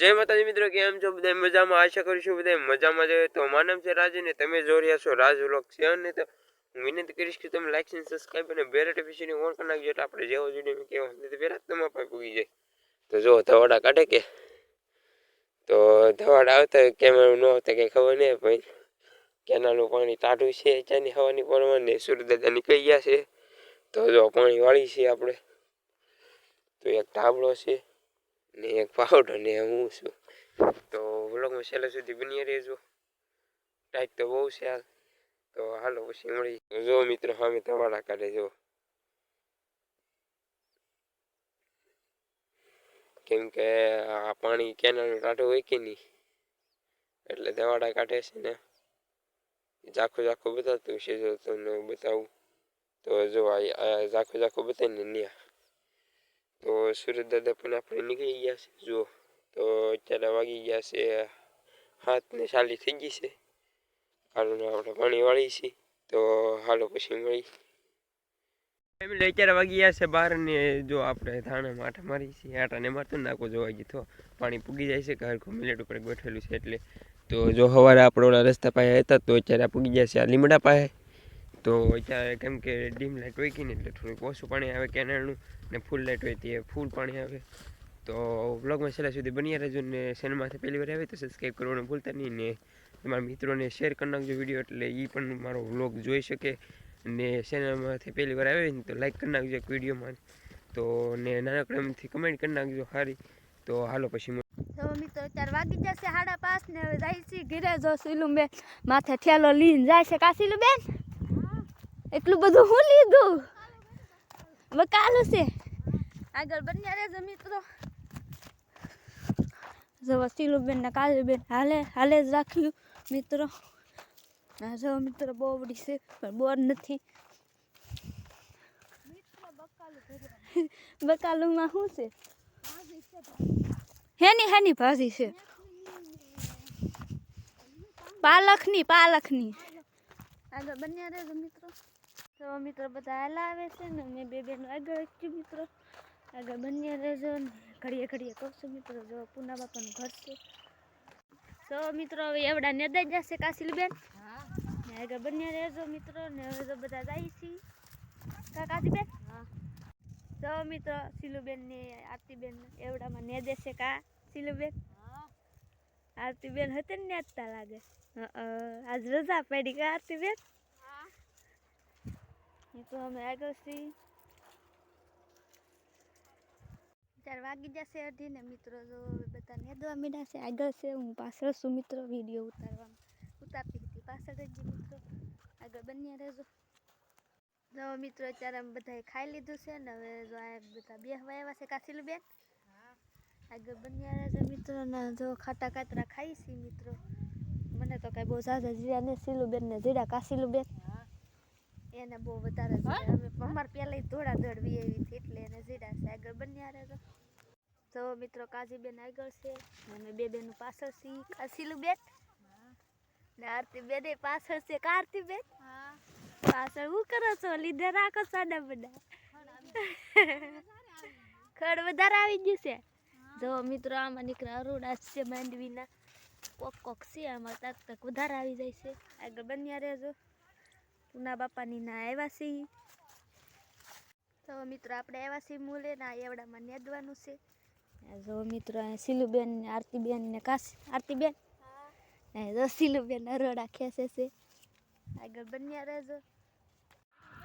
જય માતાજી મિત્રો, કેમ છો? બધા મજામાં? આશા કરીશું બધા મજામાં જ તો મારું નામ છે રાજ ને તમે જોઈ રહ્યા છો રાજ વ્લોગ છે અને તો હું વિનંતી કરીશ કે તમે લાઈક અને સબસ્ક્રાઈબ અને બે નોટિફિકેશન ઓન કરી નાખજો એટલે આપણે જેવો મેં કેવો. નહીં તો પહેલાં તમારા પાસે પૂગી જાય. તો જો, ધવાડા કાઢે કે? તો ધવાડા આવતા કેમેરા ન આવતા કંઈ ખબર નહીં ભાઈ. કેનાલનું પાણી ટાઢું છે, ચાની હવાની પ્રમાણે સૂર્યદાદા નીકળી ગયા છે. તો જો, પાણી વાળી છે આપણે. તો એક ઢાબળો છે. ને એક પાવડર ને હું છું તો વ્લોગમાં છેલ્લે સુધી બની રહેજો. ટાઈટ તો બહુ છે હાલ. તો હાલો પછી મળી. જો મિત્રો સામે તમારા કાઢે જો. કેમ કે આ પાણી કેનાલ ટાઢું હોય કે નહીં? એટલે દવાડા કાઢે છે ને. ઝાખું ઝાખું બતાવતું છે જો તમને બતાવું. તો જો આ ઝાખું ઝાખું બતાવીને ન્યા. તો સુરત દાદા પણ આપણે નીકળી ગયા છે. જુઓ તો અત્યારે વાગી ગયા છે હાથ ને ચાલી થઈ ગઈ છે. કારણ આપણે પાણી વાળી છીએ તો હાલો પછી મળી. ફેમિલી અત્યારે વાગી ગયા છે બહાર ને જો આપણે ધાણા આટા મારી છીએ. આટા ને મારતો નાખો જોવા ગઈ તો પાણી પૂગી જાય છે. ઘર મિલેટ ઉપર બેઠેલું છે એટલે. તો જો સવારે આપણે ઓલા રસ્તા પાસે હતા તો અત્યારે પૂગી ગયા છે. આ લીમડા પાસે. તો અત્યારે કેમ કે ડીમ લાઇટ હોય કે ને એટલે થોડુંક ઓછું પાણી આવે કેનાળનું ને ફૂલ લાઇટ હોય તે ફૂલ પાણી આવે. તો બ્લોગમાં છેલ્લા સુધી બની રહેજો ને ચેનલમાંથી પહેલી વાર આવે તો સબસ્ક્રાઈબ કરવાનું ભૂલતા નહીં ને તમારા મિત્રોને શેર કરી નાખજો વીડિયો એટલે એ પણ મારો વ્લોગ જોઈ શકે. ને ચેનલમાંથી પહેલી વાર આવે ને તો લાઇક કરી નાખજો એક વિડીયોમાં તો ને નાનકડામાંથી કમેન્ટ કરી નાખજો સારી તો હાલો પછી. તો મિત્રો અત્યારે વાગી જશે સાડા પાંચ ને હવે જાય છે ઘરે જો સીલું બેન. માથે ઠેલો લઈને જાય છે કા સીલું બેન. એટલું બધું હું લીધું? બકાલું છે. આગળ બન્યા રહેજો મિત્રો. જો સીલું બેન ને કાજુ બેન હાલે હાલે જ રાખ્યું, મિત્રો. આ જો મિત્રો બહુ બધી છે, પણ બોર નથી. બકાલુમાં શું છે? હેની હેની ભાજી છે. પાલખની પાલખની આગળ બન્યા રહેજો મિત્રો. તો મિત્રો બધા હલાવે છે ને મેં બે બેનો આગળ છું મિત્રો. આગળ બન્યા રહેજો ને ઘડીએ ઘડીએ કહું છું મિત્રો જો પૂના બાપાનું ઘર છે. તો મિત્રો હવે એવડા નેદાઈ જશે કાશીલબેન. ને આગળ બન્યા રહેજો મિત્રો ને હવે તો બધા જાય છે. કા કાશીબેન? તો મિત્રો શીલુબેન ને આરતીબેન એવડામાં ને દેશે કા શીલુબેન? આરતીબેન હતી ને નેતા લાગે. આજ રજા પડી કા આરતીબેન? એ તો અમે આગળ છીએ ત્યારે વાગી જશે અઢી ને મિત્રો, જો બધા નેદવા મીડા છે, આગળ છે, હું પાછળ છું મિત્રો વીડિયો ઉતારવામાં ઉતારતી હતી પાછળ જ મિત્રો. આગળ બન્યા રહેજો. જો મિત્રો, અત્યારે અમે બધાએ ખાઈ લીધું છે ને હવે જો આ બધા બે હવા આવ્યા છે કાશીલ બેન આગળ બન્યા રહેશે મિત્રો ને જો ખાટા કાતરા ખાઈ છીએ મિત્રો. મને તો કાંઈ બહુ ઝાઝા જીરા ને સીલું બેન ને જીરા કાશીલું બેન એને બહુ વધારે અમારે પહેલાં ધોળા દળવી એવી હતી એટલે એને જીડા છે. આગળ બન્યા રહે જો મિત્રો કાજીબેન આગળ છે. અને બે બેનું પાછળ છે કાશીલું બેન ને આરતી બેન પાછળ છે. કાર્તી બેન પાછળ હું કરો છો? લીધે રાખો સાડા બધા. ખડ વધારે આવી ગયું છે. જો મિત્રો આમાં નીકળે અરોડા છે માંડવીના. કોક કોક છે આમાં તક તક વધારે આવી જાય છે. આગળ બન્યા રહેજો. પૂના બાપાની ના આવ્યા છે. તો મિત્રો આપણે આવ્યા છીએ મૂલે ના એવડામાં નેદવાનું છે. જો મિત્રો સિલુબેન ને આરતીબેન ને કાશ આરતીબેન? જો સિલુબેન અરોડા ખેંચે છે. આગળ બન્યા રહેજો.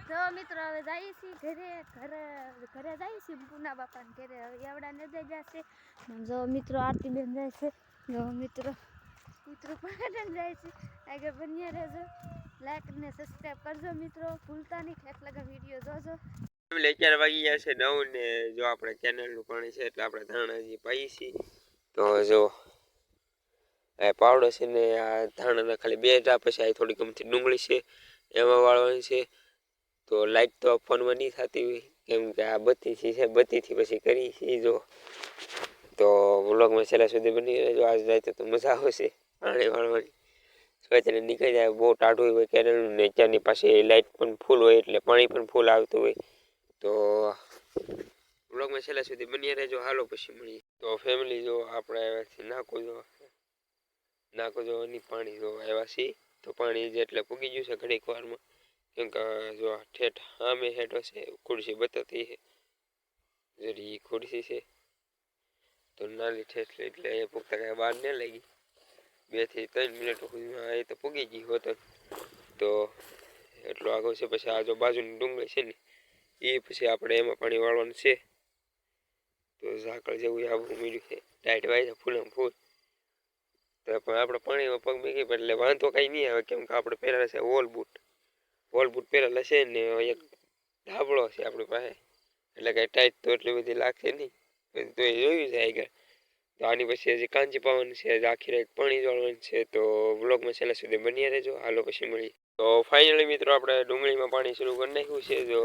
જો મિત્રો હવે જઈએ છીએ ઘરે ઘરે ઘરે જઈએ છીએ પૂના બાપાને ઘરે. હવે એવડા ને દઈ જશે જો મિત્રો આરતીબેન જાય છે. જો મિત્રો. મિત્રો પણ જાય છે. આગળ બન્યા રહેજો. લાઈક અને સબસ્ક્રાઇબ કરજો મિત્રો. ભૂલતા નહીં કેટલા વીડિયો જોજો. એટલે અત્યારે વાગી ગયા છે નવ ને જો આપણે ચેનલનું પાણી છે એટલે આપણે ધાણાજી પાઈએ છીએ. તો જો, આ પાવડો છે ને, આ ધાણાના ખાલી બે ટા પછી આ થોડી ગમતી ડુંગળી છે, એમાં વાળવાની છે. તો લાઈટ તો ફોનમાં નહીં થતી હોય, કેમ કે આ બત્તીથી છે, બત્તીથી પછી કરી છીએ જો. તો વ્લોગમાં છેલ્લા સુધી બની રહેજો, આજ રાતે તો મજા આવશે પાણી વાળવાની. સ્વેચને નીકળી જાય બહુ ટાઢું હોય કેનાલનું ને પાસે લાઇટ પણ ફૂલ હોય, એટલે પાણી પણ ફૂલ આવતું હોય. તો બ્લોગમાં છેલ્લા સુધી બની રહેજો. હાલો પછી મળીએ. તો ફેમિલી જો આપણે આવ્યાથી નાખો જો. નાખો જો જોવાની પાણી જો આવ્યા છીએ તો પાણી જે એટલે પૂગી ગયું છે ઘડીક વારમાં. કેમ કે જો ઠેઠ સામે હેઠો છે, ખુરશી બતાતી છે. જરી ખુરશી છે. તો નાલી ઠેઠ એટલે એ પૂગતા કાંઈ બહાર ન લાગી. બેથી ત્રણ મિનિટ સુધીમાં એ તો પૂગી ગઈ હોત તો એટલો આગળ છે, પછી આ જો બાજુની ડુંગળી છે ને, એ પછી આપણે એમાં પાણી વાળવાનું છે. તો ઝાકળ જેવું આવું મળ્યું છે. ટાઈટ વાય ફૂલમ ફૂલ તો પણ આપણે પાણીમાં પગ મૂકી એટલે વાંધો કાંઈ નહીં આવે, કેમ કે આપણે પહેરેલા છે વોલ બૂટ વોલ બૂટ પહેરેલા છે ને, એક ધાબળો છે આપણી પાસે. એટલે કાંઈ ટાઈટ તો એટલી બધી લાગશે નહીં. તો એ જોયું છે આગળ. તો આની પછી હજી કાંજી પાવન છે આખી રાત પાણી વાળવાનું છે, તો વ્લોગમાં છેલ્લા સુધી બન્યા રહેજો. હાલો પછી મળી તો ફાઇનલી મિત્રો આપણે ડુંગળીમાં પાણી શરૂ કરી નાખ્યું છે, જો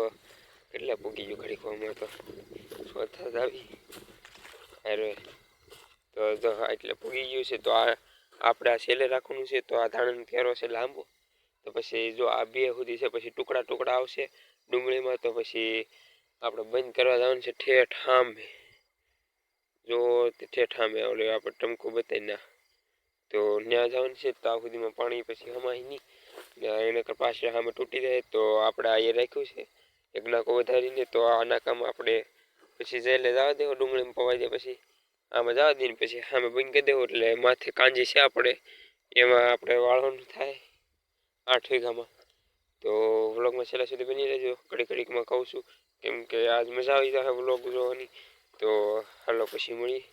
કેટલા પૂગી ગયું ઘડી વારમાં તો. સ્વથા જ આવી. અરે તો જો એટલે પૂગી ગયું છે, તો આ આપણે આ સેલે રાખવાનું છે, તો આ ધાણાનો કેરો છે લાંબો. તો પછી જો આ બે સુધી છે, પછી ટુકડા ટુકડા આવશે ડુંગળીમાં, તો પછી આપણે બંધ કરવા જવાનું છે ઠેઠ સામે જો તે ઠેઠ સામે ઓલે આપણે ટમકું બતાવી ના, તો ત્યાં જવાનું છે, તો આ સુધીમાં પાણી પછી હમાય નહીં. ને એને કર પાછળ સામે તૂટી જાય, તો આપણે આ એ રાખ્યું છે. એક નાકો વધારીને તો આ નાકામાં આપણે પછી જેલે જવા દેવો, ડુંગળીમાં પવાઈ જાય પછી. આમાં જવા દઈને પછી સામે બંધ કરી દેવું, એટલે માથે કાંજી છે આપણે. એમાં આપણે વાળવાનું થાય આઠ વીઘામાં. તો વ્લોગમાં છેલ્લા સુધી બની રહેજો. ઘડી ઘડીકમાં કહું છું, કેમ કે આજ મજા આવી જાય વ્લોગ જોવાની. તો હાલો પછી મળીએ.